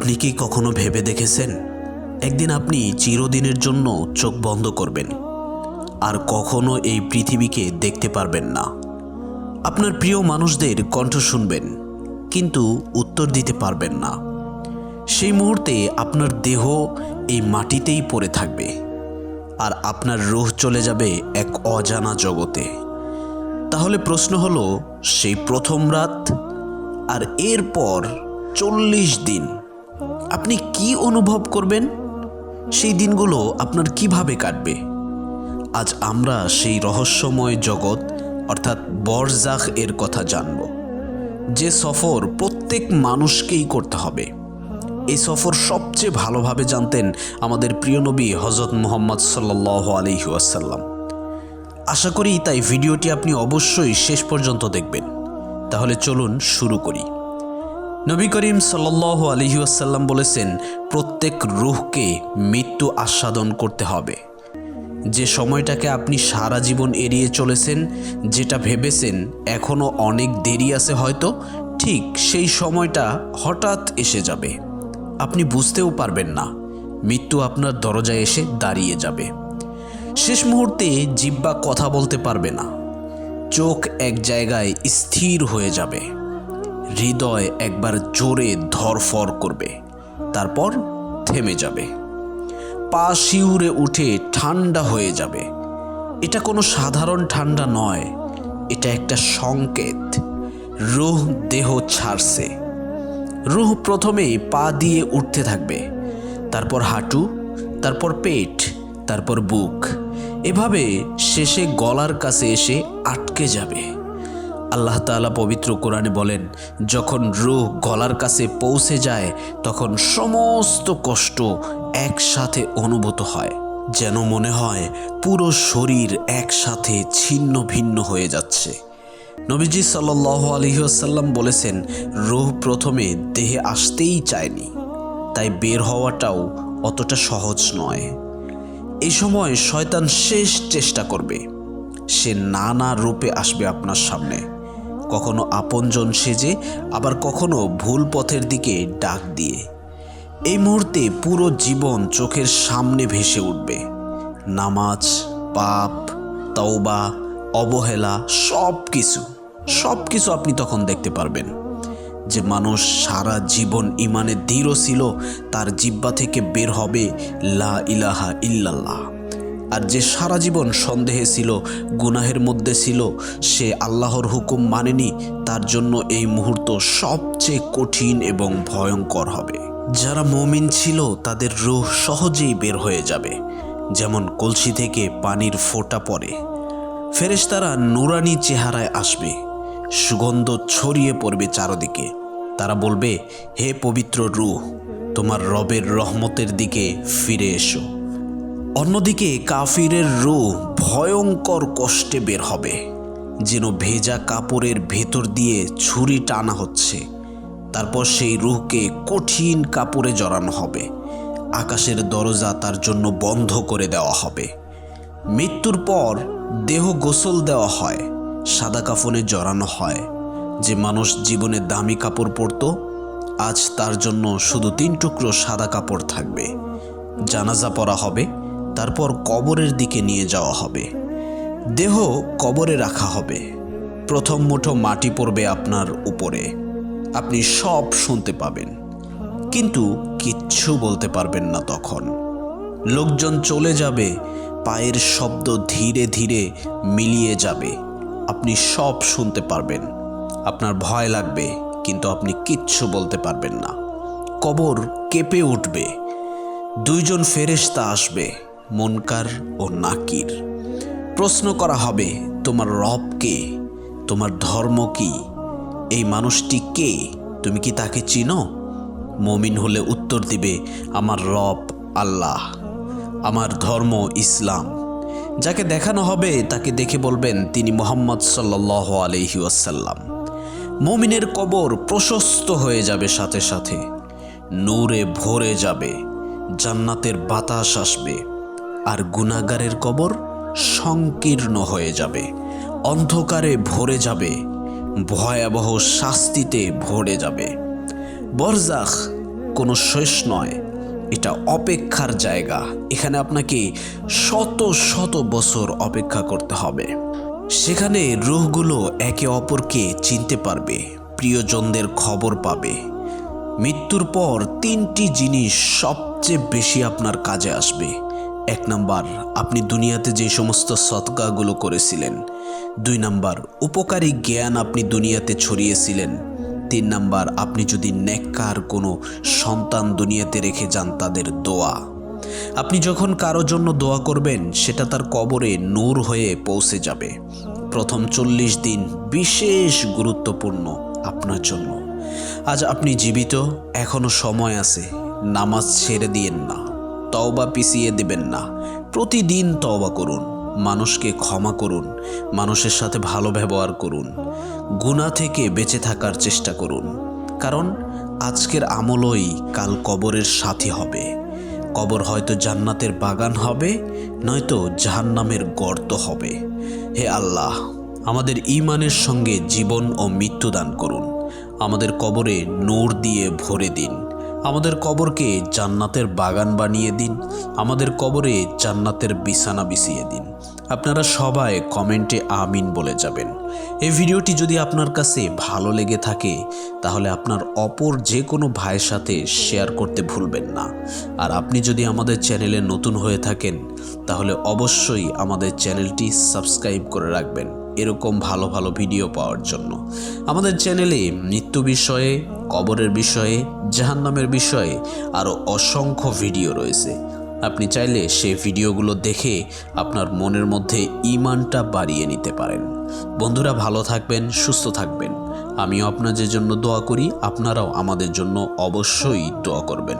আপনি কি কখনো ভেবে দেখেছেন? একদিন আপনি চিরদিনের জন্য চোখ বন্ধ করবেন। আর কখনো এই পৃথিবীকে দেখতে পারবেন না। আপনার প্রিয় মানুষদের কণ্ঠ শুনবেন, কিন্তু উত্তর দিতে পারবেন না। সেই মুহূর্তে আপনার দেহ এই মাটিতেই পড়ে থাকবে, আর আপনার রুহ চলে যাবে এক অজানা জগতে। তাহলে প্রশ্ন হলো, সেই প্রথম রাত আর এরপর চল্লিশ দিন? আপনি কি অনুভব করবেন? সেই দিনগুলো আপনার কীভাবে কাটবে? আজ আমরা সেই রহস্যময় জগৎ, অর্থাৎ বরজাখ এর কথা জানব। যে সফর প্রত্যেক মানুষকেই করতে হবে। এই সফর সবচেয়ে ভালোভাবে জানতেন আমাদের প্রিয় নবী হজরত মোহাম্মদ সাল্লাহ আলহি আসাল্লাম আশা করি তাই ভিডিওটি আপনি অবশ্যই শেষ পর্যন্ত দেখবেন। তাহলে চলুন শুরু করি। নবী করিম সাল্লাহ আলহিউসাল্লাম বলেছেন, প্রত্যেক রুহকে মৃত্যু আস্বাদন করতে হবে। যে সময়টাকে আপনি সারা জীবন এড়িয়ে চলেছেন, যেটা ভেবেছেন এখনও অনেক দেরি আছে হয়তো, ঠিক সেই সময়টা হঠাৎ এসে যাবে। আপনি বুঝতেও পারবেন না, মৃত্যু আপনার দরজায় এসে দাঁড়িয়ে যাবে। শেষ মুহূর্তে জিব্বা কথা বলতে পারবে না। চোখ এক জায়গায় স্থির হয়ে যাবে। হৃদয় একবার জোরে ধরফর করবে, তারপর থেমে যাবে। পা শিউরে উঠে ঠান্ডা হয়ে যাবে। এটা কোনো সাধারণ ঠান্ডা নয়, এটা একটা সংকেত। রুহ দেহ ছাড়ছে। রুহ প্রথমে পা দিয়ে উঠতে থাকবে, তারপর হাঁটু, তারপর পেট, তারপর বুক। এভাবে শেষে গলার কাছে এসে আটকে যাবে। আল্লাহ তাআলা পবিত্র কোরআনে বলেন, যখন রুহ গলার কাছে পৌঁছে যায়, তখন সমস্ত কষ্ট একসাথে অনুভূত হয়, যেন মনে হয় পুরো শরীর একসাথে ছিন্ন ভিন্ন হয়ে যাচ্ছে। নবীজি সাল্লাহ আলহিহাসাল্লাম বলেছেন, রুহ প্রথমে দেহে আসতেই চায়নি, তাই বের হওয়াটাও অতটা সহজ নয়। এই সময় শয়তান শেষ চেষ্টা করবে, সে নানা রূপে আসবে আপনার সামনে। কখনো আপনজন সেজে, আবার কখনো ভুল পথের দিকে ডাক দিয়ে। এই মুহূর্তে পুরো জীবন চোখের সামনে ভেসে উঠবে। নামাজ, পাপ, তওবা, অবহেলা সব কিছু সব কিছু আপনি তখন দেখতে পারবেন। যে মানুষ সারা জীবন ইমানে দৃঢ় ছিল, তার জিব্বা থেকে বের হবে লা ইলাহা ইল্লাল্লাহ। আর যে সারা জীবন সন্দেহে ছিল, গুনাহের মধ্যে ছিল, সে আল্লাহর হুকুম মানেনি, তার জন্য এই মুহূর্ত সবচেয়ে কঠিন এবং ভয়ঙ্কর হবে। যারা মমিন ছিল, তাদের রুহ সহজেই বের হয়ে যাবে, যেমন কলসি থেকে পানির ফোঁটা পড়ে। ফেরেশতারা নুরানি চেহারায় আসবে, সুগন্ধ ছড়িয়ে পড়বে চারদিকে। তারা বলবে, হে পবিত্র রুহ, তোমার রবের রহমতের দিকে ফিরে এসো। অন্যদিকে কাফিরের রুহ ভয়ঙ্কর কষ্টে বের হবে, যেন ভেজা কাপড়ের ভেতর দিয়ে ছুরি টানা হচ্ছে। তারপর সেই রুহকে কঠিন কাপড়ে জড়ানো হবে, আকাশের দরজা তার জন্য বন্ধ করে দেওয়া হবে। মৃত্যুর পর দেহ গোসল দেওয়া হয়, সাদা কাফনে জড়ানো হয়। যে মানুষ জীবনে দামি কাপড় পরত, আজ তার জন্য শুধু তিন টুকরো সাদা কাপড় থাকবে। জানাজা পরা হবে তারপর কবরের দিকে নিয়ে যাওয়া হবে। দেহ কবরে রাখা হবে। প্রথম মুঠো মাটি পড়বে আপনার উপরে। আপনি সব শুনতে পাবেন। কিন্তু কিচ্ছু বলতে পারবেন না তখন। লোকজন চলে যাবে, পায়ের শব্দ ধীরে ধীরে মিলিয়ে যাবে। আপনি সব শুনতে পারবেন। আপনার ভয় লাগবে, কিন্তু আপনি কিচ্ছু বলতে পারবেন না। কবর কেঁপে উঠবে। দুইজন ফেরেশতা আসবে। মনকার ও নাকির। প্রশ্ন করা হবে, তোমার রব কে? তোমার ধর্ম কি? এই মানুষটি কে? তুমি কি তাকে চিনো? মমিন হলে উত্তর দিবে, আমার রব আল্লাহ। আমার ধর্ম ইসলাম। যাকে দেখানো হবে, তাকে দেখে বলবেন, তিনি মোহাম্মদ সাল্লাহ আলহি ওয়াসাল্লাম। মমিনের কবর প্রশস্ত হয়ে যাবে সাথে সাথে। নূরে ভরে যাবে। জান্নাতের বাতাস আসবে। আর গুনাগারের কবর সংকীর্ণ হয়ে যাবে, অন্ধকারে ভরে যাবে, ভয়াবহ শাস্তিতে ভরে যাবে। বরজাখ কোনো শেষ নয়, এটা অপেক্ষার জায়গা। এখানে আপনাকে শত শত বছর অপেক্ষা করতে হবে। সেখানে রুহগুলো একে অপরকে চিনতে পারবে, প্রিয়জনদের খবর পাবে। মৃত্যুর পর তিনটি জিনিস সবচেয়ে বেশি আপনার কাজে আসবে এক নাম্বার, আপনি দুনিয়াতে যে সমস্ত সৎকাগুলো করেছিলেন। দুই নাম্বার, উপকারী জ্ঞান আপনি দুনিয়াতে ছড়িয়েছিলেন। তিন নাম্বার, আপনি যদি নেককার কোনো সন্তান দুনিয়াতে রেখে যান, তাদের দোয়া। আপনি যখন কারও জন্য দোয়া করবেন, সেটা তার কবরে নূর হয়ে পৌঁছে যাবে। প্রথম চল্লিশ দিন বিশেষ গুরুত্বপূর্ণ আপনার জন্য। আজ আপনি জীবিত এখনও সময় আছে, নামাজ ছেড়ে দিয়েন না। তওবা পিছিয়ে দেবেন না। প্রতিদিন তওবা করুন, মানুষকে ক্ষমা করুন, মানুষের সাথে ভালো ব্যবহার করুন গুণা থেকে বেঁচে থাকার চেষ্টা করুন। কারণ আজকের আমলই কাল কবরের সাথী হবে। কবর হয়তো জান্নাতের বাগান হবে, নয়তো জাহান্নামের গর্ত হবে। হে আল্লাহ, আমাদের ইমানের সঙ্গে জীবন ও মৃত্যু দান করুন। আমাদের কবরে নূর দিয়ে ভরে দিন। আমাদের কবরকে জান্নাতের বাগান বানিয়ে দিন, আমাদের কবরে জান্নাতের বিছানা বিছিয়ে দিন। আপনারা সবাই কমেন্টে আমিন বলে যাবেন। এই ভিডিওটি যদি আপনার কাছে ভালো লেগে থাকে, তাহলে আপনার অপর যে কোনো ভাইয়ের সাথে শেয়ার করতে ভুলবেন না। আর আপনি যদি আমাদের চ্যানেলে নতুন হয়ে থাকেন, তাহলে অবশ্যই আমাদের চ্যানেলটি সাবস্ক্রাইব করে রাখবেন, এরকম ভালো ভালো ভিডিও পাওয়ার জন্য। আমাদের চ্যানেলে মৃত্যু বিষয়ে কবরের বিষয়ে, জাহান্নামের বিষয়ে আরও অসংখ্য ভিডিও রয়েছে। আপনি চাইলে সেই ভিডিওগুলো দেখে আপনার মনের মধ্যে ইমানটা বাড়িয়ে নিতে পারেন। বন্ধুরা, ভালো থাকবেন, সুস্থ থাকবেন। আমিও আপনাদের জন্য দোয়া করি, আপনারাও আমাদের জন্য অবশ্যই দোয়া করবেন।